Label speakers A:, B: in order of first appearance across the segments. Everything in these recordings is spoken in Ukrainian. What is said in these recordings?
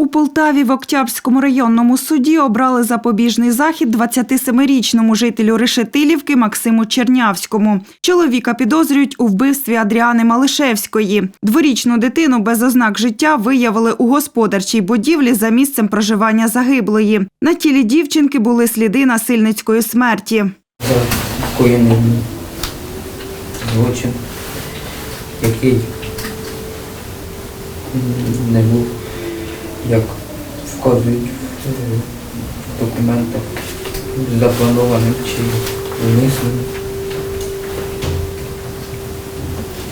A: У Полтаві в Октябрському районному суді обрали запобіжний захід 27-річному жителю Решетилівки Максиму Чернявському. Чоловіка підозрюють у вбивстві Адріани Малишевської. Дворічну дитину без ознак життя виявили у господарчій будівлі за місцем проживання загиблої. На тілі дівчинки були сліди насильницької смерті.
B: за злочин, який не був, як вказують в документах, запланованим чи умисним.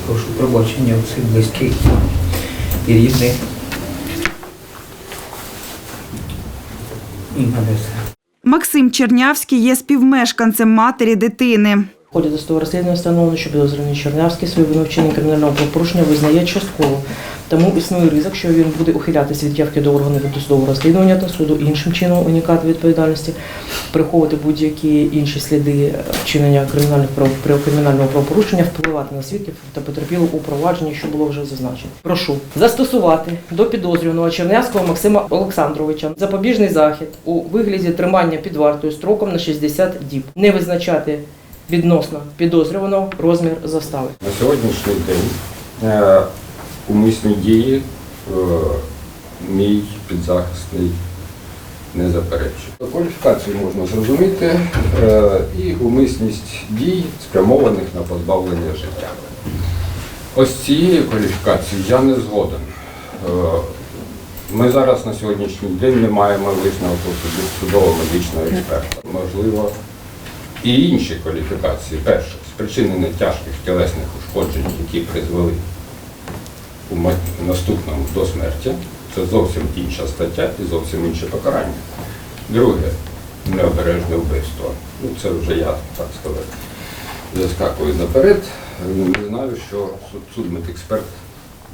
B: Прошу пробачення у всіх близьких і рідних. І на все.
A: Максим Чернявський є співмешканцем матері дитини.
C: В ході досудового розслідування встановлено, що підозрюваний Чернявський свою вину вчинення кримінального правопорушення визнає частково. Тому існує ризик, що він буде ухилятися від явки до органів досудового розслідування та суду іншим чином уникати відповідальності, приховувати будь-які інші сліди вчинення кримінальних при правопорушення, впливати на свідків та потерпілих у провадженні, що було вже зазначено. Прошу застосувати до підозрюваного Чернявського Максима Олександровича запобіжний захід у вигляді тримання під вартою строком на 60 діб, не визначати відносно підозрюваного розмір застави.
D: На сьогоднішній день е, умисні дії е, мій підзахисний не заперечує. Кваліфікацію можна зрозуміти е, і умисність дій, спрямованих на позбавлення життя. Ось цією кваліфікацією я не згоден. Е, Ми зараз на сьогоднішній день не маємо висновку суду- судово-медичного експерта. Можливо, і інші кваліфікації. Перше, спричинення тяжких тілесних ушкоджень, які призвели у наступному до смерті. Це зовсім інша стаття і зовсім інше покарання. Друге, необережне вбивство. Ну, це вже я, так сказати, заскакую наперед. Не знаю, що суд, судмедексперт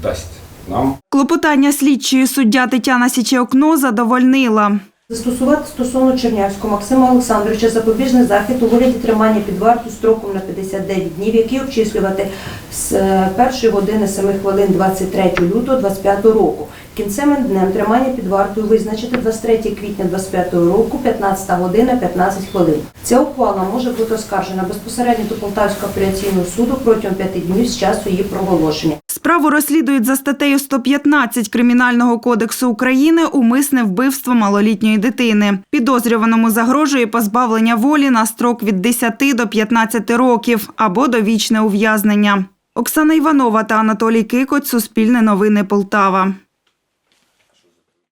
D: дасть нам.
A: Клопотання слідчої суддя Тетяна Січеокно задовольнила.
E: Застосувати стосовно Чернявського Максима Олександровича запобіжний захід у вигляді тримання під варту строком на 59 днів, який обчислювати з е, першої години 7 хвилин 23 лютого 25 року. Кінцевим днем тримання під вартою визначити 23 квітня 25 року, 15 година 15 хвилин. Ця ухвала може бути оскаржена безпосередньо до Полтавського апеляційного суду протягом 5 днів з часу її проголошення.
A: Справу розслідують за статтею 115 Кримінального кодексу України умисне вбивство малолітньої дитини. Підозрюваному загрожує позбавлення волі на строк від 10 до 15 років або довічне ув'язнення. Оксана Іванова та Анатолій Кикоць, Суспільне новини Полтава.